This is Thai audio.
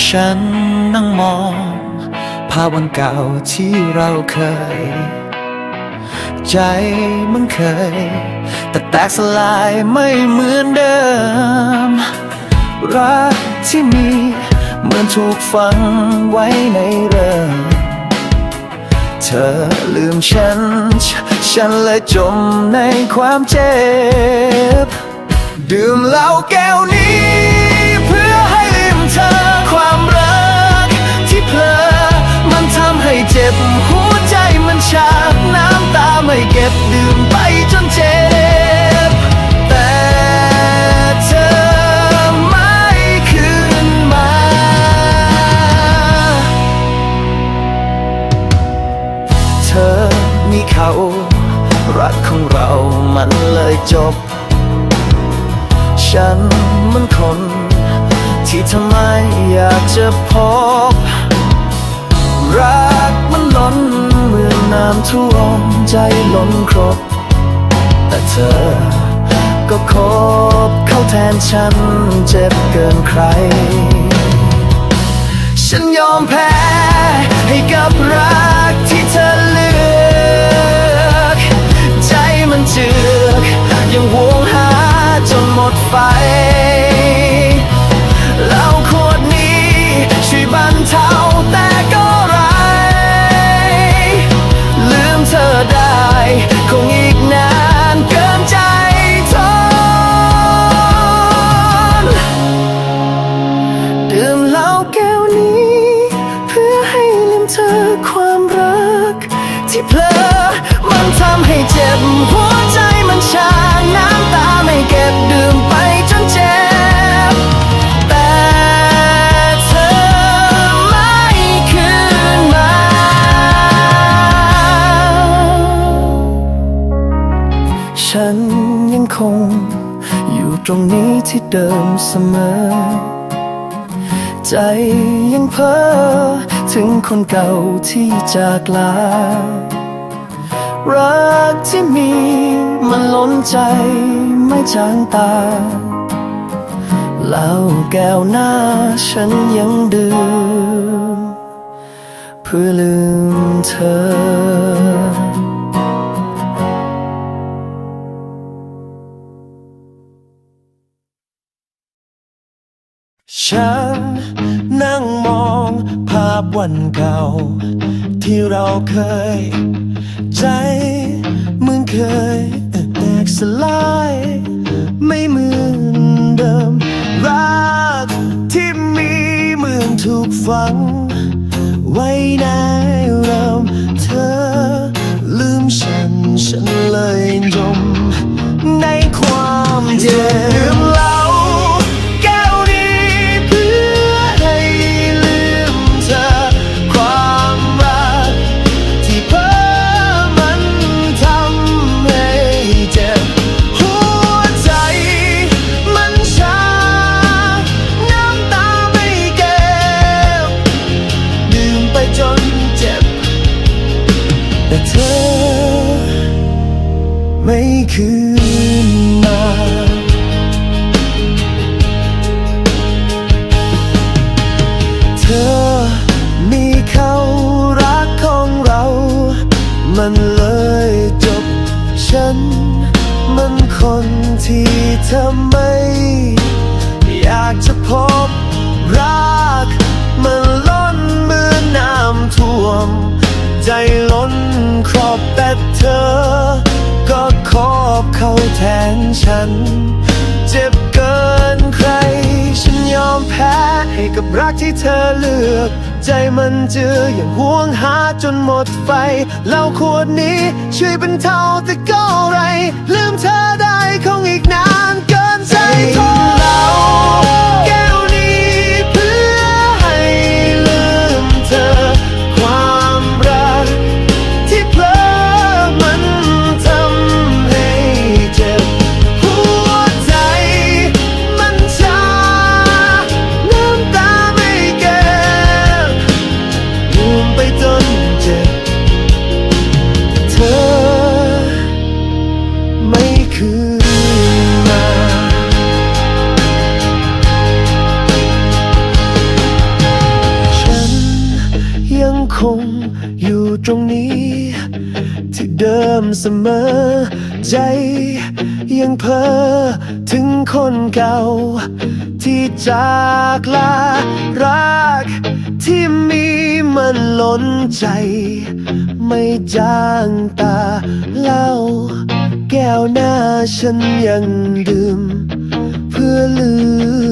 ฉันนั่งมอง ภาพวันเก่าที่เราเคย ใจมันเคย แต่แตกสลายไม่เหมือนเดิม รักที่มีเหมือนถูกฝังไว้ในเริ่มเธอลืมฉัน ฉันเลยจมในความเจ็บ ดื่มเหล้าแก้วนี้ จ็บ หัวใจมันชาน้ำตาไม่เก็บดื่มไปจนเจ็บ แต่เธอไม่คืนมา เธอมีเขา รักของเรามันเลยจบ ฉันมันคน ที่ทำไมอยากจะพบ มือนน้ำท่วมใจล้นครบ แต่เธอ ก็คบเข้าแทนฉันเจ็บเกินใคร ฉันยอมแพ้ให้กับรัก เพลอ มันทำให้เจ็บหัวใจมันชา น้ำตาไม่เก็บดื่มไปจนเจ็บ แต่เธอไม่คืนมา ฉันยังคง อยู่ตรงนี้ที่เดิมเสมอ ใจยังเพ้อถึงคนเก่าที่จากลา รักที่มีมันล้นใจไม่จางตาเหล้าแก้วหน้าฉันยังดื่มเพื่อลืมเธอฉันนั่งมองภาพวันเก่า ที่เราเคย ใจมึงเคยแตกสลาย ไม่เหมือนเดิม รักที่มีเหมือนถูกฝัง ไว้ใน มันเลยจบ ฉัน มันคนที่เธอไม่ อยากจะพบรัก มันล้นมือนน้ำท่วม ใจล้นครอบแต่เธอ ก็คอบเข้าแทนฉัน เจ็บเกินใคร ฉันยอมแพ้ให้กับรักที่เธอเลือก ใจมันเจืออย่างห่วงหาจนหมดไฟเหล้าขวดนี้ช่วยบรรเทาแต่ก็ไร ลืมเธอได้คง ฉันยังคงอยู่ตรงนี้ ที่เดิมเสมอ ใจยังเพ้อถึงคนเก่า ที่จากลารัก ที่มีมันล้นใจ ไม่จางตาเล่า แก้วหน้าฉันยังดื่ม เพื่อลืม